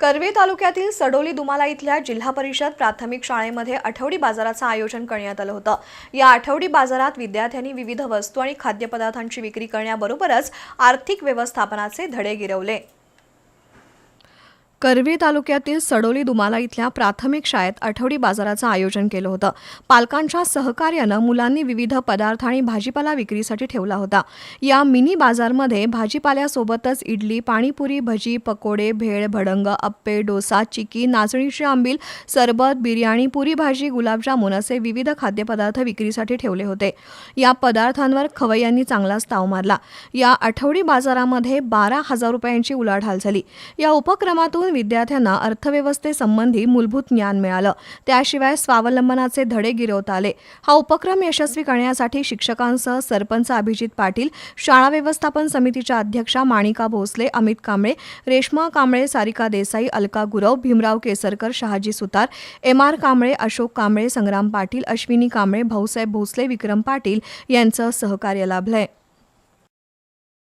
करवे तालुक्यातील सडोली दुमाला इथल्या जिल्हा परिषद प्राथमिक शाळेमध्ये आठवडी बाजाराचं आयोजन करण्यात आलं होतं. या आठवडी बाजारात विद्यार्थ्यांनी विविध वस्तू आणि खाद्यपदार्थांची विक्री करण्याबरोबरच आर्थिक व्यवस्थापनाचे धडे गिरवले. करवी तालुक्यातील सडोली दुमाला इथल्या प्राथमिक शाळेत आठवडी बाजाराचं आयोजन केलं होतं. पालकांच्या सहकार्यानं मुलांनी विविध पदार्थ आणि भाजीपाला विक्रीसाठी ठेवला होता. या मिनी बाजारमध्ये भाजीपाल्यासोबतच इडली पाणीपुरी भजी पकोडे भेळ भडंग अप्पे डोसा चिकी नाचणीची आंबील सरबत बिर्याणी पुरी भाजी गुलाबजामुन असे विविध खाद्यपदार्थ विक्रीसाठी ठेवले होते. या पदार्थांवर खवय्यांनी चांगलाच ताव मारला. या आठवडी बाजारामध्ये बारा हजार रुपयांची उलाढाल झाली. या उपक्रमातून विद्यार्थ्यांना अर्थव्यवस्थेसंबंधी मूलभूत ज्ञान मिळालं. त्याशिवाय स्वावलंबनाचे धडे गिरवता आले. हा उपक्रम यशस्वी करण्यासाठी शिक्षकांसह सरपंच अभिजित पाटील शाळा व्यवस्थापन समितीच्या अध्यक्षा माणिका भोसले अमित कांबळे रेश्मा कांबळे सारिका देसाई अलका गुरव भीमराव केसरकर शहाजी सुतार एम आर कांबळे अशोक कांबळे संग्राम पाटील अश्विनी कांबळे भाऊसाहेब भोसले विक्रम पाटील यांचं सहकार्य लाभलंय.